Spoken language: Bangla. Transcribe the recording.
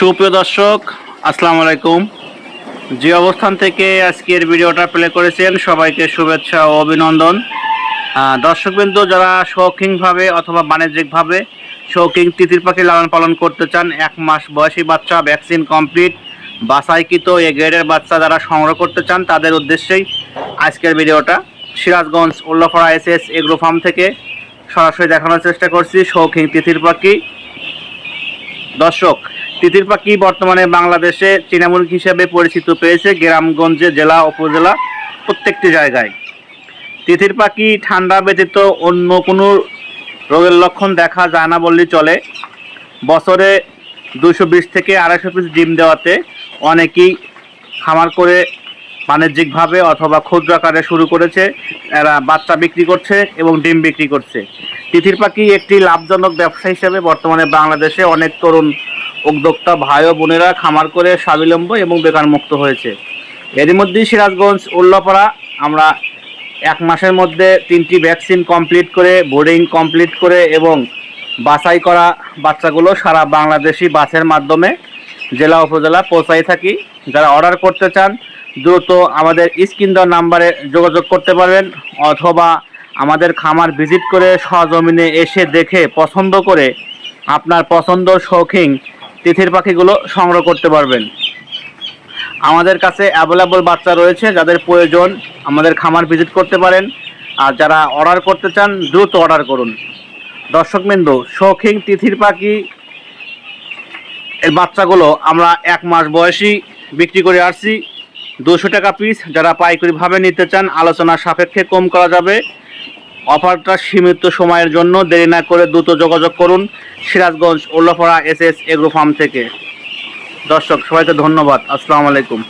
সুপ্রিয় দর্শক, আসসালামু আলাইকুম। যে অবস্থান থেকে আজকের ভিডিওটা প্লে করেছেন, সবাইকে শুভেচ্ছা ও অভিনন্দন। দর্শকবৃন্দ, যারা শৌখিনভাবে অথবা বাণিজ্যিকভাবে শৌখিন তিতির পাখি লালন পালন করতে চান, এক মাস বয়সী বাচ্চা, ভ্যাকসিন কমপ্লিট বাসাইকৃত এ গ্রেডের বাচ্চা যারা সংগ্রহ করতে চান, তাদের উদ্দেশ্যেই আজকের ভিডিওটা। Sirajganj Ullapara S S agro farm থেকে সরাসরি দেখানোর চেষ্টা করছি শৌখিন তিতির পাখি। দর্শক তিতির পাখি বর্তমানে বাংলাদেশে তৃণমূর্গ হিসেবে পরিচিত পেয়েছে গ্রামগঞ্জে জেলা, উপজেলা প্রত্যেকটি জায়গায়। তিতির পাখি ঠান্ডা ব্যতীত অন্য কোনো রোগের লক্ষণ দেখা যায় না বললেই চলে। বছরে দুশো বিশ থেকে আড়াইশো পিস ডিম দেওয়াতে অনেকেই খামার করে বাণিজ্যিকভাবে অথবা ক্ষুদ্র আকারে শুরু করেছে, এরা বাচ্চা বিক্রি করছে এবং ডিম বিক্রি করছে। তিথির পাখি একটি লাভজনক ব্যবসা হিসেবে বর্তমানে বাংলাদেশে অনেক তরুণ উদ্যোক্তা ভাই ও বোনেরা খামার করে স্বাবলম্ব এবং বেকার মুক্ত হয়েছে। এরই মধ্যেই সিরাজগঞ্জ, উল্লাপাড়া, আমরা এক মাসের মধ্যে তিনটি ভ্যাকসিন কমপ্লিট করে, বোর্ডিং কমপ্লিট করে এবং বাছাই করা বাচ্চাগুলো সারা বাংলাদেশি বাসের মাধ্যমে জেলা উপজেলা পৌঁছাই থাকি। যারা অর্ডার করতে চান, দ্রুত আমাদের স্ক্রিন দেওয়ার নাম্বারে যোগাযোগ করতে পারবেন অথবা আমাদের খামার ভিজিট করে সজমিনে এসে দেখে পছন্দ করে আপনার পছন্দ শৌখিন তিথির পাখিগুলো সংগ্রহ করতে পারবেন। আমাদের কাছে অ্যাভেলেবল বাচ্চা রয়েছে, যাদের প্রয়োজন আমাদের খামার ভিজিট করতে পারেন। আর যারা অর্ডার করতে চান, দ্রুত অর্ডার করুন। দর্শকবৃন্দ, শৌখিন তিথির পাখি, এর বাচ্চাগুলো আমরা এক মাস বয়সী বিক্রি করে আসছি। দুশো টাকা পিস যারা পাইকারিভাবে নিতে চান, আলোচনার সাপেক্ষে কম করা যাবে। অফারটা সীমিত সময়ের জন্য দেরি না করে দ্রুত যোগাযোগ করুন Sirajganj Ullapara S S agro farm থেকে। দর্শক, সবাইকে ধন্যবাদ। আসসালামু আলাইকুম।